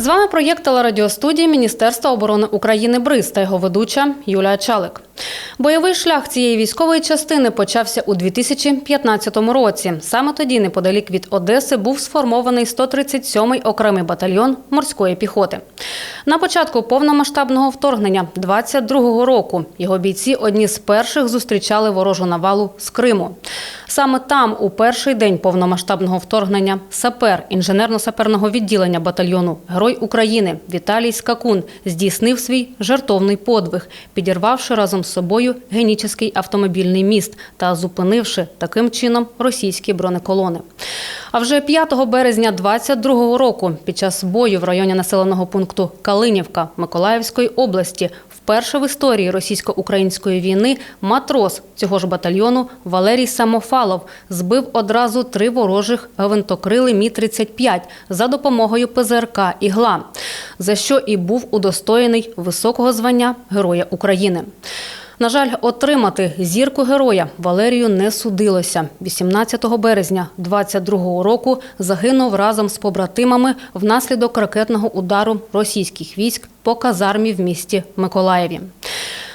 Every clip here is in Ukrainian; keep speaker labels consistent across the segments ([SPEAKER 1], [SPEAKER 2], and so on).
[SPEAKER 1] З вами проєкт телерадіостудії Міністерства оборони України БРИЗ та його ведуча Юлія Чалик. Бойовий шлях цієї військової частини почався у 2015 році. Саме тоді, неподалік від Одеси, був сформований 137-й окремий батальйон морської піхоти. На початку повномасштабного вторгнення 22-го року його бійці одні з перших зустрічали ворожу навалу з Криму. Саме там, у перший день повномасштабного вторгнення, сапер інженерно-саперного відділення батальйону Герой України Віталій Скакун здійснив свій жертовний подвиг, підірвавши разом з собою геніческий автомобільний міст та зупинивши таким чином російські бронеколони. А вже 5 березня 22-го року, під час бою в районі населеного пункту Калинівка Миколаївської області, вперше в історії російсько-української війни матрос цього ж батальйону Валерій Самофалов збив одразу три ворожих гвинтокрили Мі-35 за допомогою ПЗРК «Ігла», за що і був удостоєний високого звання Героя України. На жаль, отримати зірку героя Валерію не судилося. 18 березня 22-го року загинув разом з побратимами внаслідок ракетного удару російських військ по казармі в місті Миколаєві.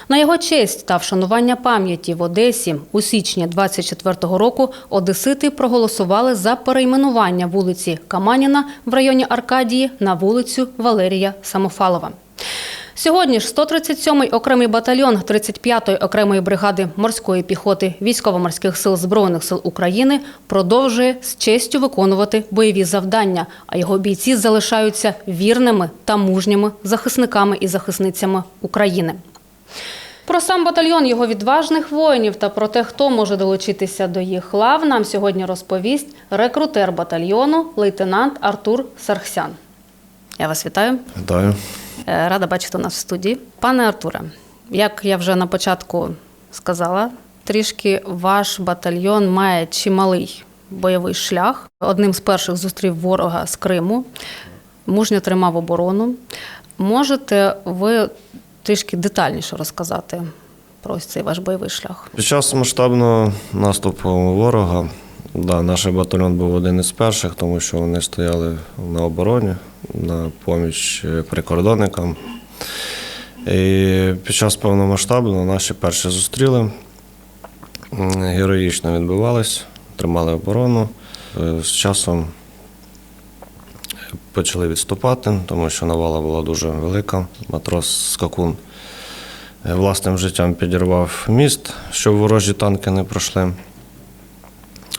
[SPEAKER 1] На його честь та вшанування пам'яті в Одесі у січні 24-го року одесити проголосували за перейменування вулиці Каманіна в районі Аркадії на вулицю Валерія Самофалова. Сьогодні ж 137-й окремий батальйон 35-ї окремої бригади морської піхоти військово-морських сил Збройних сил України продовжує з честю виконувати бойові завдання, а його бійці залишаються вірними та мужніми захисниками і захисницями України. Про сам батальйон його відважних воїнів та про те, хто може долучитися до їх лав, нам сьогодні розповість рекрутер батальйону лейтенант Артур Сархсян. Я вас вітаю.
[SPEAKER 2] Вітаю.
[SPEAKER 1] Е, Рада бачити нас в студії. Пане Артуре, як я вже на початку сказала, трішки ваш батальйон має чималий бойовий шлях. Одним з перших зустрів ворога з Криму, мужньо тримав оборону. Можете ви трішки детальніше розказати про ось цей ваш бойовий шлях?
[SPEAKER 2] Під час масштабного наступу ворога, да, наш батальйон був один із перших, тому що вони стояли на обороні, на поміч е, прикордонникам. І під час повномасштабного наші перші зустріли, героїчно відбивались, тримали оборону. Е, З часом почали відступати, тому що навала була дуже велика. Матрос Скакун е, власним життям підірвав міст, щоб ворожі танки не пройшли.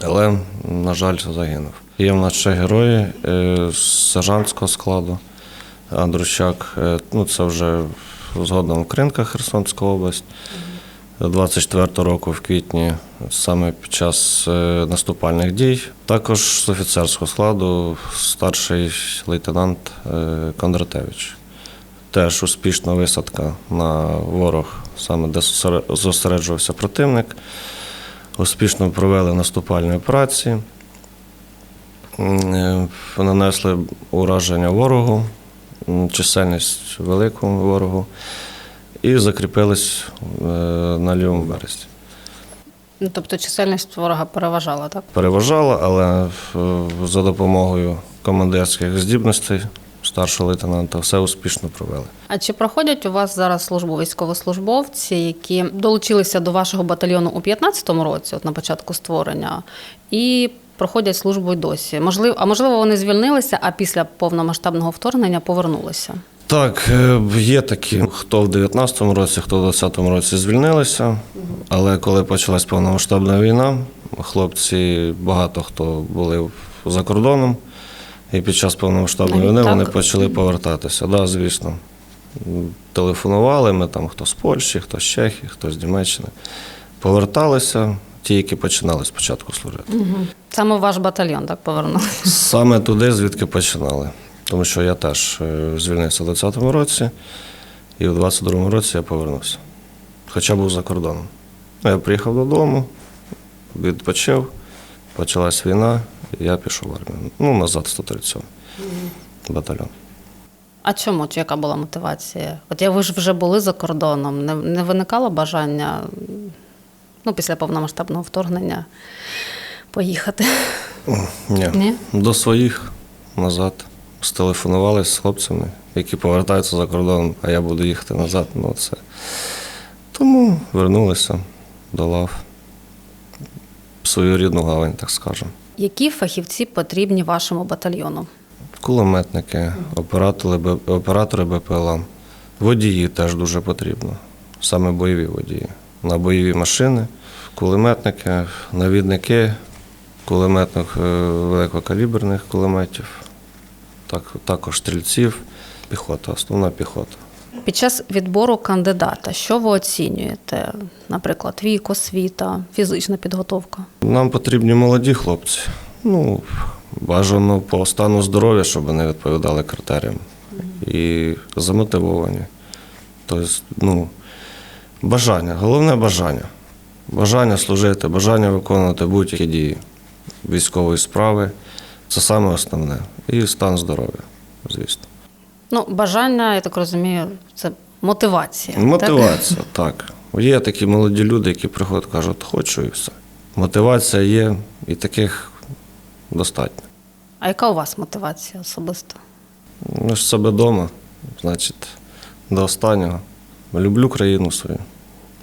[SPEAKER 2] Але, на жаль, загинув. Є в нас ще герої е, з сержантського складу. Андрущак, е, ну це вже згодом Кринка, Херсонська область. 24 року в квітні, саме під час е, наступальних дій. Також з офіцерського складу старший лейтенант Кондратевич. Теж успішна висадка на ворог, саме де зосереджувався противник. Успішно провели наступальні операції, е, нанесли ураження ворогу, чисельність велику ворогу, і закріпились е, на лівому березі.
[SPEAKER 1] Ну, тобто чисельність ворога переважала, так?
[SPEAKER 2] Переважала, але е, за допомогою командирських здібностей старшого лейтенанта все успішно провели.
[SPEAKER 1] А чи проходять у вас зараз службу військовослужбовці, які долучилися до вашого батальйону у 15-му році, от на початку створення, і проходять службу й досі? Можливо, а можливо, вони звільнилися, а після повномасштабного вторгнення повернулися?
[SPEAKER 2] Так, е, є такі, хто в 19-му році, хто в 20-му році звільнилися. Але коли почалась повномасштабна війна, хлопці багато хто були за кордоном, і під час повномасштабної війни вони почали повертатися. Так, да, звісно. Телефонували ми там хто з Польщі, хто з Чехії, хто з Німеччини. Поверталися ті, які починали спочатку служити.
[SPEAKER 1] Саме ваш батальйон так повернувся.
[SPEAKER 2] Саме туди, звідки починали. Тому що я теж е, звільнився в 20-му році, і в 22-му році я повернувся. Хоча був за кордоном. Я приїхав додому, відпочив, почалась війна, я пішов в армію. Ну, назад 137 батальйон.
[SPEAKER 1] А чому? Чи яка була мотивація? От я ви ж вже були за кордоном. Не, не виникало бажання ну, після повномасштабного вторгнення поїхати?
[SPEAKER 2] Ні.
[SPEAKER 1] Ні?
[SPEAKER 2] До своїх назад. стелефонували з хлопцями, які повертаються за кордон, а я буду їхати назад. Ну, це. Тому вернулися до лав. Свою рідну гавань, так скажемо.
[SPEAKER 1] Які фахівці потрібні вашому батальйону?
[SPEAKER 2] Кулеметники, оператори, оператори БПЛА. Водії теж дуже потрібно. Саме бойові водії. На бойові машини, кулеметники, навідники, кулеметних е, великокаліберних кулеметів, так, також стрільців, піхота, основна піхота.
[SPEAKER 1] Під час відбору кандидата, що ви оцінюєте? Наприклад, вік, освіта, фізична підготовка?
[SPEAKER 2] Нам потрібні молоді хлопці. Ну, бажано по стану здоров'я, щоб вони відповідали критеріям. І замотивовані. Тобто, ну, бажання, головне бажання. Бажання служити, бажання виконувати будь-які дії військової справи. Це саме основне. І стан здоров'я, звісно.
[SPEAKER 1] Ну, бажання, я так розумію, це мотивація.
[SPEAKER 2] Мотивація, так. Є такі молоді люди, які приходять, кажуть, хочу і все. Мотивація є, і таких достатньо.
[SPEAKER 1] А яка у вас мотивація особисто?
[SPEAKER 2] Ну, ж себе вдома, значить, до останнього. Люблю країну свою.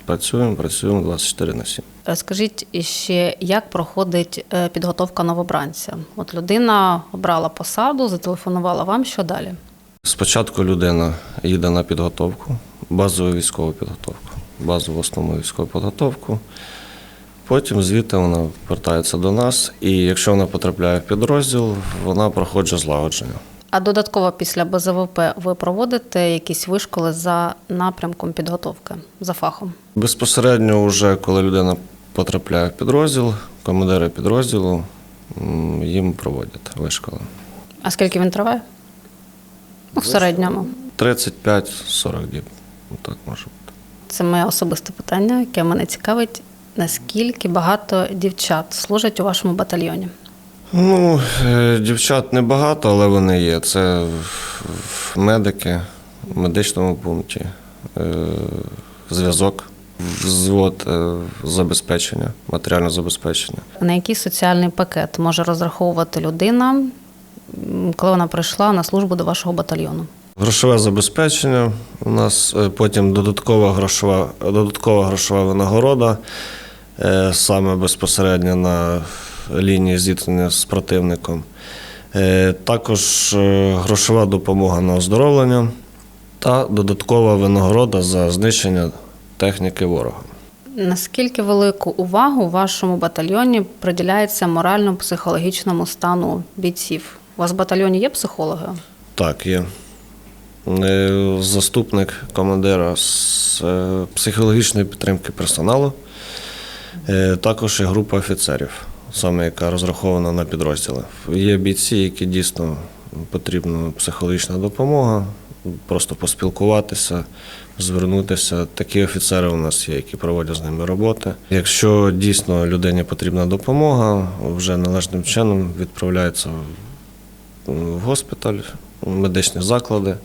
[SPEAKER 2] Працюємо, працюємо 24 на 7.
[SPEAKER 1] Скажіть іще, як проходить е, підготовка новобранця? От людина обрала посаду, зателефонувала вам, що далі?
[SPEAKER 2] Спочатку людина їде на підготовку, базову військову підготовку, базову основну військову підготовку. Потім звідти вона повертається до нас, і якщо вона потрапляє в підрозділ, вона проходить злагодження.
[SPEAKER 1] А додатково після БЗВП ви проводите якісь вишколи за напрямком підготовки, за фахом?
[SPEAKER 2] Безпосередньо, вже коли людина потрапляє в підрозділ, командири підрозділу їм проводять вишколи.
[SPEAKER 1] А скільки він триває? Ну, в середньому.
[SPEAKER 2] 35-40 діб. Так може бути.
[SPEAKER 1] Це моє особисте питання, яке мене цікавить. Наскільки багато дівчат служать у вашому батальйоні?
[SPEAKER 2] Ну, е, дівчат небагато, але вони є. Це медики в медичному пункті, е, зв'язок, взвод е, забезпечення, матеріальне забезпечення.
[SPEAKER 1] На який соціальний пакет може розраховувати людина, коли вона прийшла на службу до вашого батальйону?
[SPEAKER 2] Грошове забезпечення. У нас е, потім додаткова грошова, додаткова грошова винагорода, е, саме безпосередньо на лінії зіткнення з противником. Е, Також грошова допомога на оздоровлення та додаткова винагорода за знищення техніки ворога.
[SPEAKER 1] Наскільки велику увагу вашому батальйоні приділяється морально-психологічному стану бійців? У вас в батальйоні є психологи?
[SPEAKER 2] Так, є. Е, Заступник командира з е, психологічної підтримки персоналу. Е, Також є група офіцерів, саме яка розрахована на підрозділи. Є бійці, які дійсно потрібна психологічна допомога, просто поспілкуватися, звернутися. Такі офіцери у нас є, які проводять з ними роботи. Якщо дійсно людині потрібна допомога, вже належним чином відправляється в госпіталь, в медичні заклади,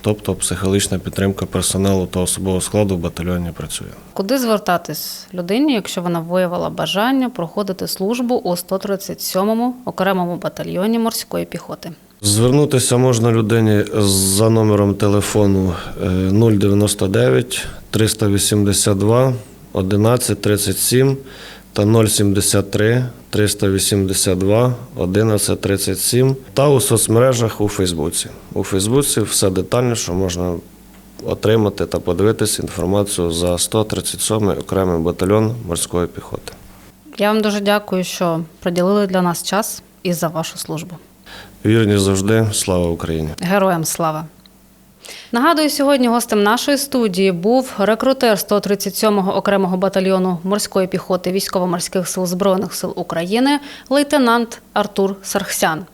[SPEAKER 2] тобто психологічна підтримка персоналу та особового складу в батальйоні працює.
[SPEAKER 1] Куди звертатись людині, якщо вона виявила бажання проходити службу у 137-му окремому батальйоні морської піхоти?
[SPEAKER 2] Звернутися можна людині за номером телефону е, 099 382 1137 та 073 382 1137 та у соцмережах у Фейсбуці. У Фейсбуці все детальніше можна отримати та подивитися інформацію за 137 окремий батальйон морської піхоти.
[SPEAKER 1] Я вам дуже дякую, що приділили для нас час і за вашу службу.
[SPEAKER 2] Вірні завжди, слава Україні!
[SPEAKER 1] Героям слава! Нагадую, сьогодні гостем нашої студії був рекрутер 137-го окремого батальйону морської піхоти військово-морських сил Збройних сил України, лейтенант Артур Сархсян.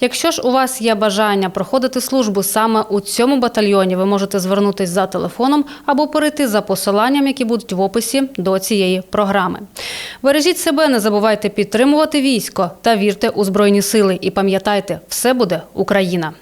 [SPEAKER 1] Якщо ж у вас є бажання проходити службу саме у цьому батальйоні, ви можете звернутися за телефоном або перейти за посиланням, які будуть в описі до цієї програми. Бережіть себе, не забувайте підтримувати військо та вірте у збройні сили. І пам'ятайте, все буде Україна.